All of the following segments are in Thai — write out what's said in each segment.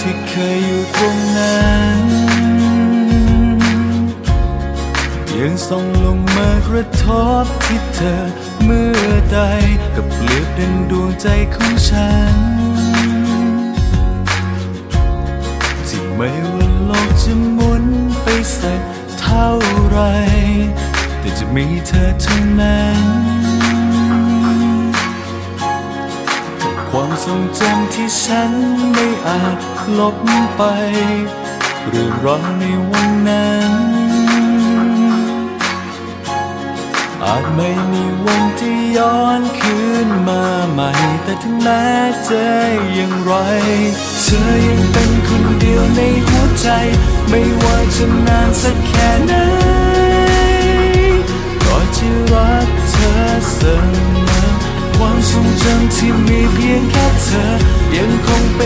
ที่เคยอยู่ตรงนั้นยังส่องลงมากระทบที่เธอเมื่อใดกับเปลือกดินดวงใจของฉัน ที่ไม่ว่าโลกจะหมุนไปสักเท่าไร แต่จะมีเธอเท่านั้น ความทรงจำที่ฉันไม่อาจลบไป เรื่องราวในวันนั้น อาจไม่มีวันที่ย้อนคืนมาใหม่ แต่ถึงแม้จะอย่างไร เธอยังเป็นคนเดียวในหัวใจ ไม่ว่าจะนานสักแค่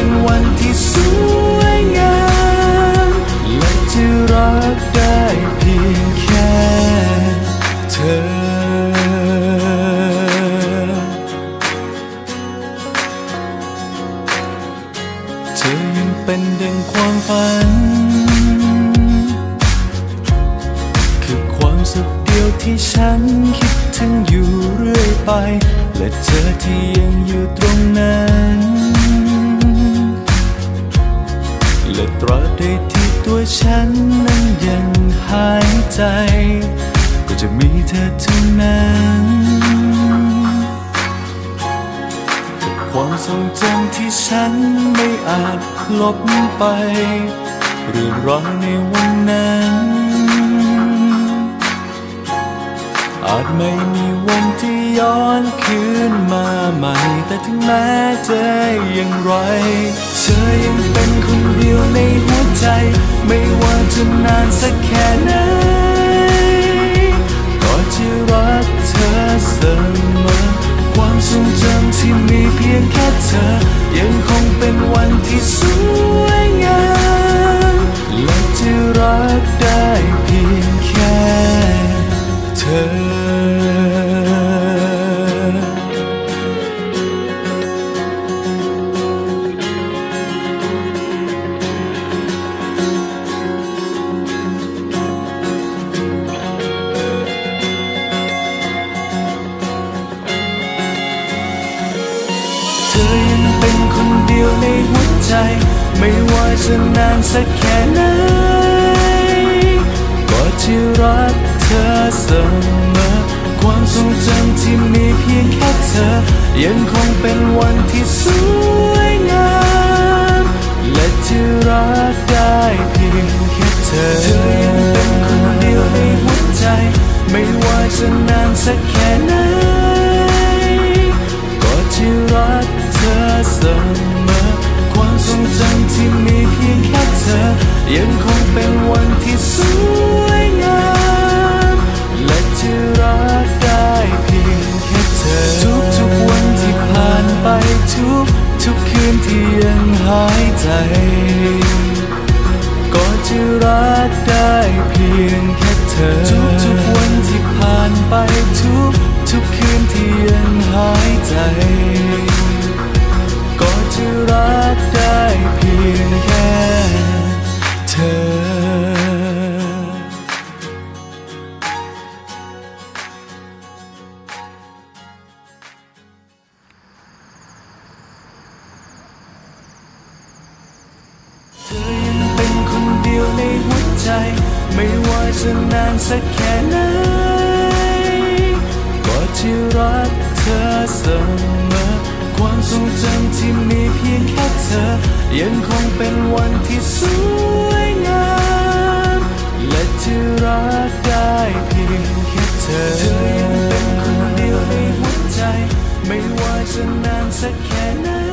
เป็นวันที่สวยงามและจะรักได้เพียงแค่เธอ เธอยังเป็นดังความฝัน คือความสุขเดียวที่ฉันคิดถึงอยู่เรื่อยไป และเธอที่ยังอยู่ตรงนั้น และตราบใดที่ตัวฉันนั้นยังหายใจ ก็จะมีเธอเท่านั้นความทรงจำที่ฉันไม่อาจลบไปเรื่องราวในวันนั้น อาจไม่มีวันที่ย้อนคืนมาใหม่ แต่ถึงแม้จะอย่างไร เธอยังเป็นคนเดียวในหัวใจ ไม่ว่าจะนานสักแค่ไหนก็จะรักเธอเสมอ ความทรงจำที่มีเพียงแค่เธอ ยังคงเป็นวันที่สวย ดียวในหัวใจ ไม่ว่าจะนานสักแค่ไหนก็จะรักเธอเสมอ ความทรงจำที่มีเพียงแค่เธอ ยังคงเป็นวันที่สวยงาม และจะรักได้เพียงแค่เธอเธอยังเป็น ยังคงเป็นวันที่สวยงามและจะรักได้เพียงแค่เธอ ทุกทุกๆวันที่ผ่านไปทุกทุกๆคืนที่ยังหายใจ ก็จะรักได้เพียงแค่เธอ ใจ ไม่ว่าจะนานสักแค่ไหนก็จะรักเธอเสมอ ความทรงจำที่มีเพียงแค่เธอ ยังคงเป็นวันที่สวยงาม และจะรักได้เพียงแค่เธอเธอยังเป็นคนเดียวในหัวใจ ไม่ว่าจะนานสักแค่ไหน